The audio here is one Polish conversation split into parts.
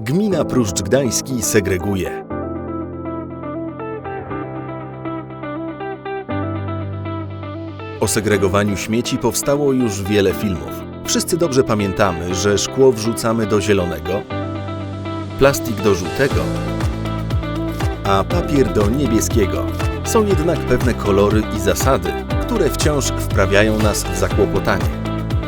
Gmina Pruszcz Gdański segreguje. O segregowaniu śmieci powstało już wiele filmów. Wszyscy dobrze pamiętamy, że szkło wrzucamy do zielonego, plastik do żółtego, a papier do niebieskiego. Są jednak pewne kolory i zasady, które wciąż wprawiają nas w zakłopotanie.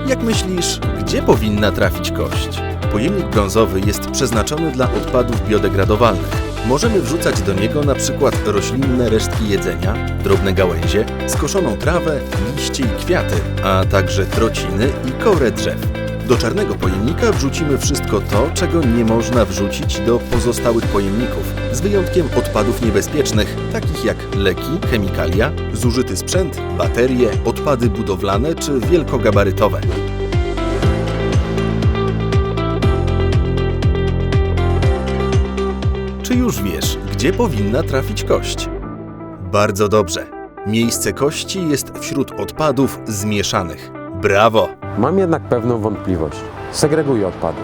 Jak myślisz, gdzie powinna trafić kość? Pojemnik brązowy jest przeznaczony dla odpadów biodegradowalnych. Możemy wrzucać do niego na przykład roślinne resztki jedzenia, drobne gałęzie, skoszoną trawę, liście i kwiaty, a także trociny i korę drzew. Do czarnego pojemnika wrzucimy wszystko to, czego nie można wrzucić do pozostałych pojemników, z wyjątkiem odpadów niebezpiecznych, takich jak leki, chemikalia, zużyty sprzęt, baterie, odpady budowlane czy wielkogabarytowe. Już wiesz, gdzie powinna trafić kość? Bardzo dobrze. Miejsce kości jest wśród odpadów zmieszanych. Brawo! Mam jednak pewną wątpliwość. Segreguję odpady.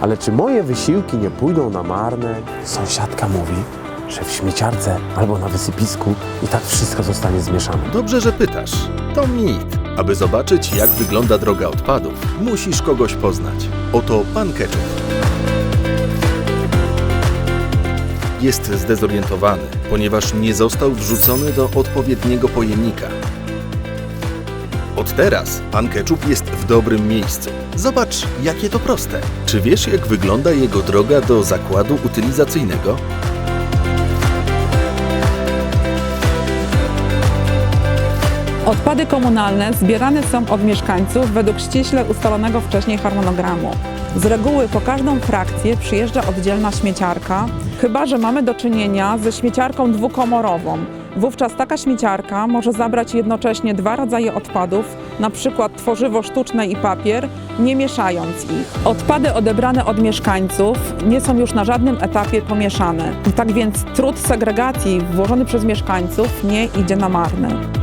Ale czy moje wysiłki nie pójdą na marne? Sąsiadka mówi, że w śmieciarce albo na wysypisku i tak wszystko zostanie zmieszane. Dobrze, że pytasz. To mit. Aby zobaczyć, jak wygląda droga odpadów, musisz kogoś poznać. Oto pan Ketchup. Jest zdezorientowany, ponieważ nie został wrzucony do odpowiedniego pojemnika. Od teraz pan Ketchup jest w dobrym miejscu. Zobacz, jakie to proste. Czy wiesz, jak wygląda jego droga do zakładu utylizacyjnego? Odpady komunalne zbierane są od mieszkańców według ściśle ustalonego wcześniej harmonogramu. Z reguły po każdą frakcję przyjeżdża oddzielna śmieciarka, chyba że mamy do czynienia ze śmieciarką dwukomorową. Wówczas taka śmieciarka może zabrać jednocześnie dwa rodzaje odpadów, przykład tworzywo sztuczne i papier, nie mieszając ich. Odpady odebrane od mieszkańców nie są już na żadnym etapie pomieszane. Tak więc trud segregacji włożony przez mieszkańców nie idzie na marne.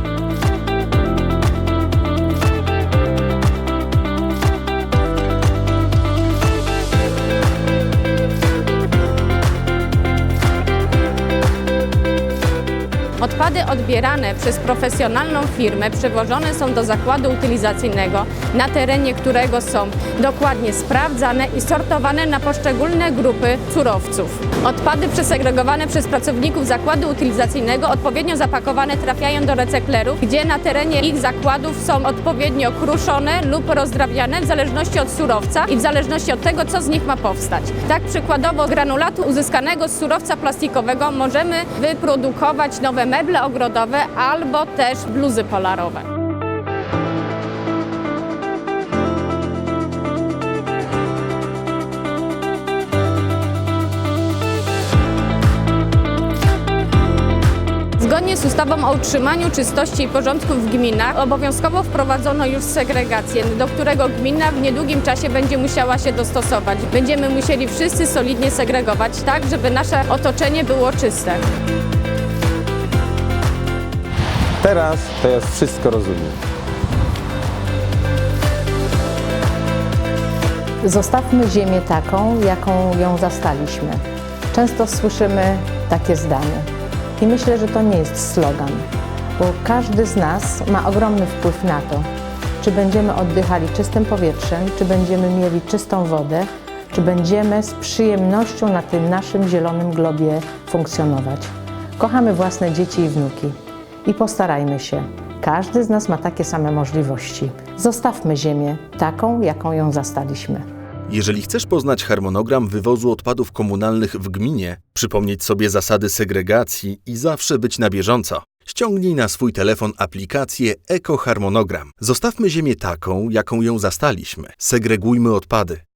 Odpady odbierane przez profesjonalną firmę przewożone są do zakładu utylizacyjnego, na terenie którego są dokładnie sprawdzane i sortowane na poszczególne grupy surowców. Odpady przesegregowane przez pracowników zakładu utylizacyjnego odpowiednio zapakowane trafiają do recyklerów, gdzie na terenie ich zakładów są odpowiednio kruszone lub rozdrabniane w zależności od surowca i w zależności od tego, co z nich ma powstać. Tak przykładowo granulatu uzyskanego z surowca plastikowego możemy wyprodukować nowe meble ogrodowe albo też bluzy polarowe. Zgodnie z ustawą o utrzymaniu czystości i porządku w gminach obowiązkowo wprowadzono już segregację, do którego gmina w niedługim czasie będzie musiała się dostosować. Będziemy musieli wszyscy solidnie segregować, tak żeby nasze otoczenie było czyste. Teraz to ja wszystko rozumiem. Zostawmy Ziemię taką, jaką ją zastaliśmy. Często słyszymy takie zdanie. I myślę, że to nie jest slogan, bo każdy z nas ma ogromny wpływ na to, czy będziemy oddychali czystym powietrzem, czy będziemy mieli czystą wodę, czy będziemy z przyjemnością na tym naszym zielonym globie funkcjonować. Kochamy własne dzieci i wnuki i postarajmy się. Każdy z nas ma takie same możliwości. Zostawmy Ziemię taką, jaką ją zastaliśmy. Jeżeli chcesz poznać harmonogram wywozu odpadów komunalnych w gminie, przypomnieć sobie zasady segregacji i zawsze być na bieżąco, ściągnij na swój telefon aplikację Ekoharmonogram. Zostawmy Ziemię taką, jaką ją zastaliśmy. Segregujmy odpady.